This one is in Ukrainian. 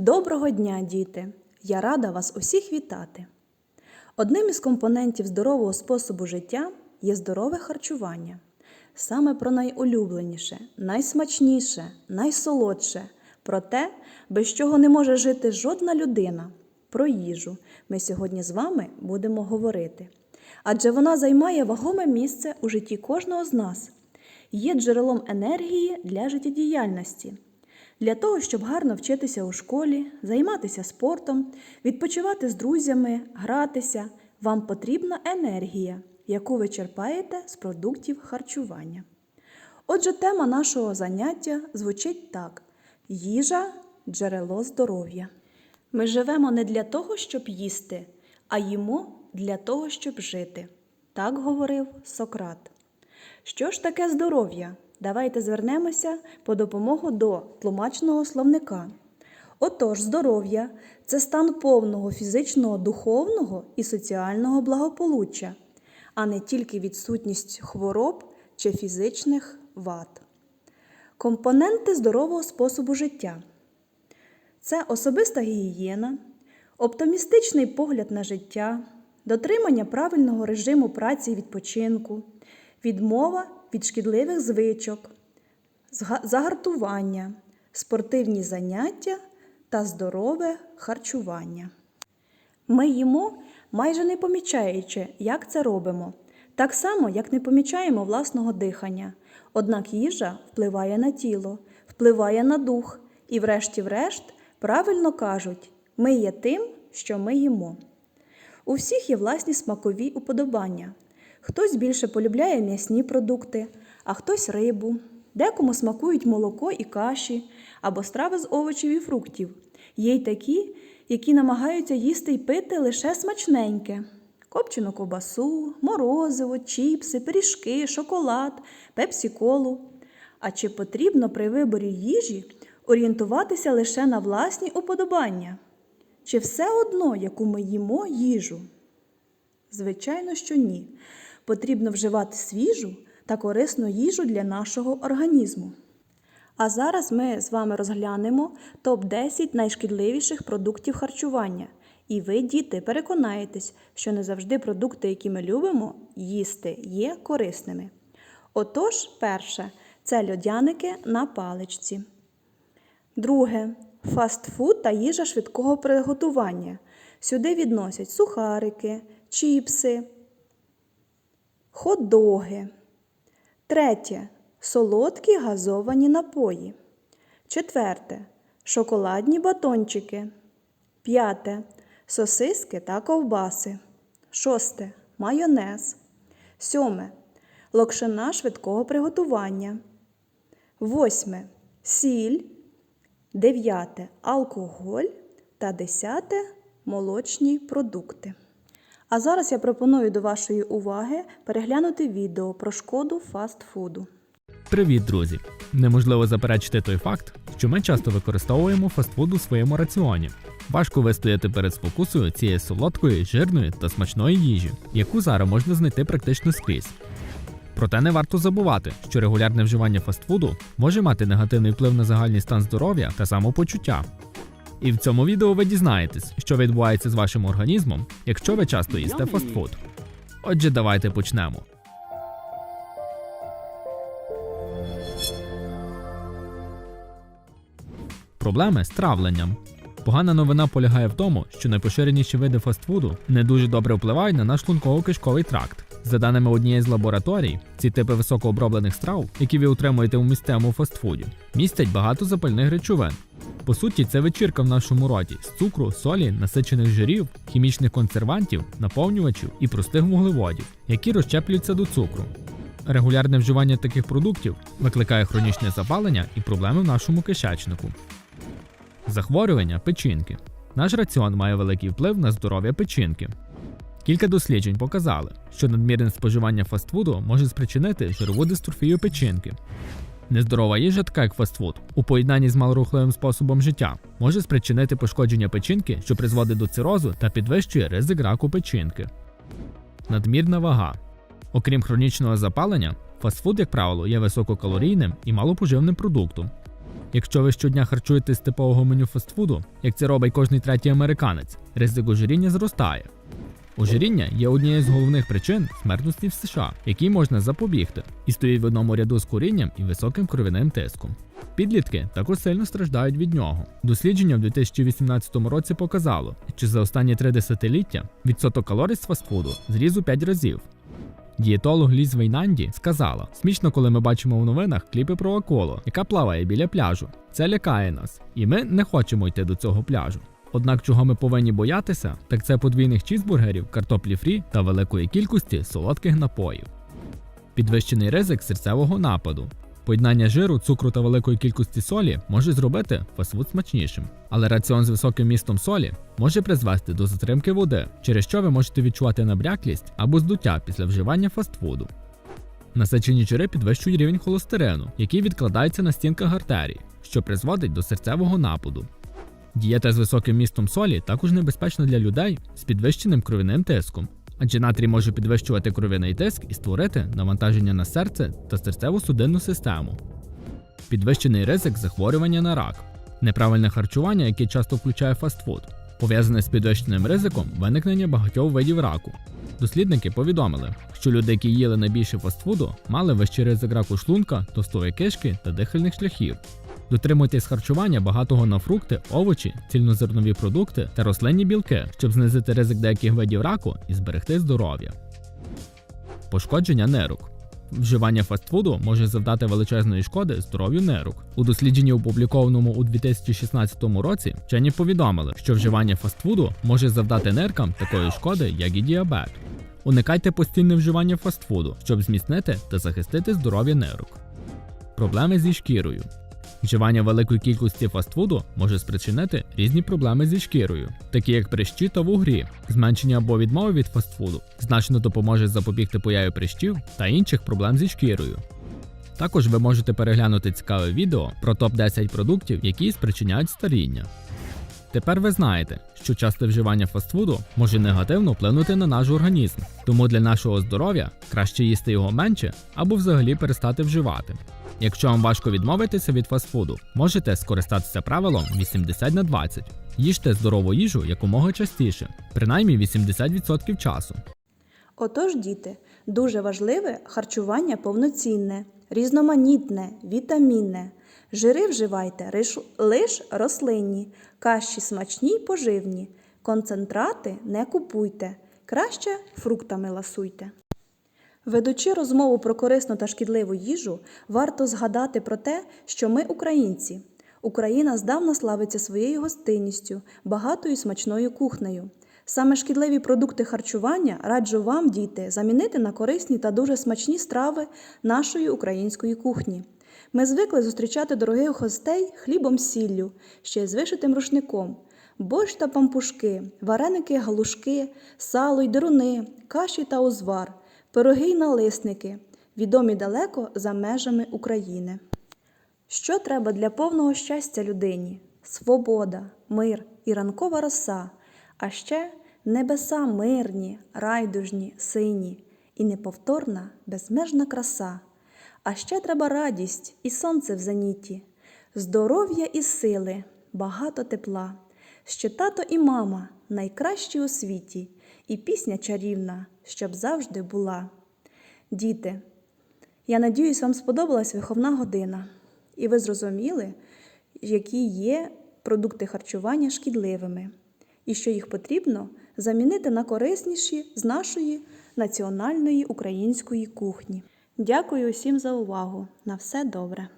Доброго дня, діти! Я рада вас усіх вітати. Одним із компонентів здорового способу життя є здорове харчування. Саме про найулюбленіше, найсмачніше, найсолодше, про те, без чого не може жити жодна людина. Про їжу ми сьогодні з вами будемо говорити. Адже вона займає вагоме місце у житті кожного з нас, є джерелом енергії для життєдіяльності. Для того, щоб гарно вчитися у школі, займатися спортом, відпочивати з друзями, гратися, вам потрібна енергія, яку ви черпаєте з продуктів харчування. Отже, тема нашого заняття звучить так: їжа джерело здоров'я. Ми живемо не для того, щоб їсти, а їмо для того, щоб жити. Так говорив Сократ. Що ж таке здоров'я? Давайте звернемося по допомогу до тлумачного словника. Отож, здоров'я це стан повного фізичного, духовного і соціального благополуччя, а не тільки відсутність хвороб чи фізичних вад. Компоненти здорового способу життя це особиста гігієна, оптимістичний погляд на життя, дотримання правильного режиму праці і відпочинку, відмова від шкідливих звичок, загартування, спортивні заняття та здорове харчування. Ми їмо, майже не помічаючи, як це робимо, так само, як не помічаємо власного дихання. Однак їжа впливає на тіло, впливає на дух, і, врешті-врешт, правильно кажуть, ми є тим, що ми їмо. У всіх є власні смакові уподобання. Хтось більше полюбляє м'ясні продукти, а хтось рибу. Декому смакують молоко і каші або страви з овочів і фруктів. Є й такі, які намагаються їсти й пити лише смачненьке: копчену ковбасу, морозиво, чіпси, пиріжки, шоколад, пепсі-колу. А чи потрібно при виборі їжі орієнтуватися лише на власні уподобання? Чи все одно, яку ми їмо їжу? Звичайно, що ні. Потрібно вживати свіжу та корисну їжу для нашого організму. А зараз ми з вами розглянемо топ-10 найшкідливіших продуктів харчування. І ви, діти, переконаєтесь, що не завжди продукти, які ми любимо їсти, є корисними. Отож, перше це льодяники на паличці. Друге фастфуд та їжа швидкого приготування. Сюди відносять сухарики, чіпси, хот-доги. Третє солодкі газовані напої. Четверте шоколадні батончики. П'яте сосиски та ковбаси. Шосте майонез. Сьоме локшина швидкого приготування. Восьме сіль. Дев'яте алкоголь та десяте молочні продукти. А зараз я пропоную до вашої уваги переглянути відео про шкоду фастфуду. Привіт, друзі! Неможливо заперечити той факт, що ми часто використовуємо фастфуд у своєму раціоні. Важко вистояти перед спокусою цієї солодкої, жирної та смачної їжі, яку зараз можна знайти практично скрізь. Проте не варто забувати, що регулярне вживання фастфуду може мати негативний вплив на загальний стан здоров'я та самопочуття. І в цьому відео ви дізнаєтесь, що відбувається з вашим організмом, якщо ви часто їсте фастфуд. Отже, давайте почнемо. Проблеми з травленням. Погана новина полягає в тому, що найпоширеніші види фастфуду не дуже добре впливають на наш шлунково-кишковий тракт. За даними однієї з лабораторій, ці типи високооброблених страв, які ви отримуєте у місцевому фастфуді, містять багато запальних речовин. По суті, це вечірка в нашому роті з цукру, солі, насичених жирів, хімічних консервантів, наповнювачів і простих вуглеводів, які розщеплюються до цукру. Регулярне вживання таких продуктів викликає хронічне запалення і проблеми в нашому кишечнику. Захворювання печінки. Наш раціон має великий вплив на здоров'я печінки. Кілька досліджень показали, що надмірне споживання фастфуду може спричинити жирову дистрофію печінки. Нездорова їжа, така як фастфуд, у поєднанні з малорухливим способом життя, може спричинити пошкодження печінки, що призводить до цирозу та підвищує ризик раку печінки. Надмірна вага. Окрім хронічного запалення, фастфуд, як правило, є висококалорійним і малопоживним продуктом. Якщо ви щодня харчуєтесь типового меню фастфуду, як це робить кожний третій американець, ризик ожиріння зростає. Ожиріння є однією з головних причин смертності в США, якій можна запобігти, і стоїть в одному ряду з курінням і високим кровяним тиском. Підлітки також сильно страждають від нього. Дослідження в 2018 році показало, що за останні три десятиліття відсоток калорій з фастфуду зріс у 5 разів. Дієтолог Ліз Вейнанді сказала: смішно, коли ми бачимо в новинах кліпи про акулу, яка плаває біля пляжу. Це лякає нас, і ми не хочемо йти до цього пляжу. Однак, чого ми повинні боятися, так це подвійних чізбургерів, картоплі фрі та великої кількості солодких напоїв. Підвищений ризик серцевого нападу. Поєднання жиру, цукру та великої кількості солі може зробити фастфуд смачнішим, але раціон з високим містом солі може призвести до затримки води, через що ви можете відчувати набряклість або здуття після вживання фастфуду. Насичені жири підвищують рівень холестерину, який відкладається на стінках артерій, що призводить до серцевого нападу. Дієта з високим містом солі також небезпечна для людей з підвищеним кровяним тиском, адже натрій може підвищувати кров'яний тиск і створити навантаження на серце та серцево-судинну систему. Підвищений ризик захворювання на рак, неправильне харчування, яке часто включає фастфуд, пов'язане з підвищеним ризиком виникнення багатьох видів раку. Дослідники повідомили, що люди, які їли найбільше фастфуду, мали вищий ризик раку шлунка, товстої кишки та дихальних шляхів. Дотримуйтесь харчування багатого на фрукти, овочі, цільнозернові продукти та рослинні білки, щоб знизити ризик деяких видів раку і зберегти здоров'я. Пошкодження нирок. Вживання фастфуду може завдати величезної шкоди здоров'ю нирок. У дослідженні, опублікованому у 2016 році, вчені повідомили, що вживання фастфуду може завдати ниркам такої шкоди, як і діабет. Уникайте постійне вживання фастфуду, щоб зміцнити та захистити здоров'я нирок. Проблеми зі шкірою. Вживання великої кількості фастфуду може спричинити різні проблеми зі шкірою, такі як прищі та вугрі. Зменшення або відмова від фастфуду значно допоможе запобігти появі прищів та інших проблем зі шкірою. Також ви можете переглянути цікаве відео про топ-10 продуктів, які спричиняють старіння. Тепер ви знаєте, що часте вживання фастфуду може негативно вплинути на наш організм, тому для нашого здоров'я краще їсти його менше або взагалі перестати вживати. Якщо вам важко відмовитися від фастфуду, можете скористатися правилом 80 на 20. Їжте здорову їжу якомога частіше, принаймні 80% часу. Отож, діти, дуже важливе харчування повноцінне, різноманітне, вітамінне. Жири вживайте риш- лиш рослинні, каші смачні й поживні. Концентрати не купуйте, краще фруктами ласуйте. Ведучи розмову про корисну та шкідливу їжу, варто згадати про те, що ми українці. Україна здавна славиться своєю гостинністю, багатою смачною кухнею. Саме шкідливі продукти харчування раджу вам, діти, замінити на корисні та дуже смачні страви нашої української кухні. Ми звикли зустрічати дорогих гостей хлібом сіллю, ще й з вишитим рушником, борщ та пампушки, вареники, галушки, сало й деруни, каші та узвар, пироги й налисники, відомі далеко за межами України. Що треба для повного щастя людині? Свобода, мир і ранкова роса, а ще небеса мирні, райдужні, сині, і неповторна, безмежна краса. А ще треба радість і сонце в зеніті, здоров'я і сили, багато тепла, що тато і мама найкращі у світі, і пісня чарівна, щоб завжди була. Діти, я надіюсь, вам сподобалась виховна година, і ви зрозуміли, які є продукти харчування шкідливими, і що їх потрібно замінити на корисніші з нашої національної української кухні. Дякую усім за увагу. На все добре.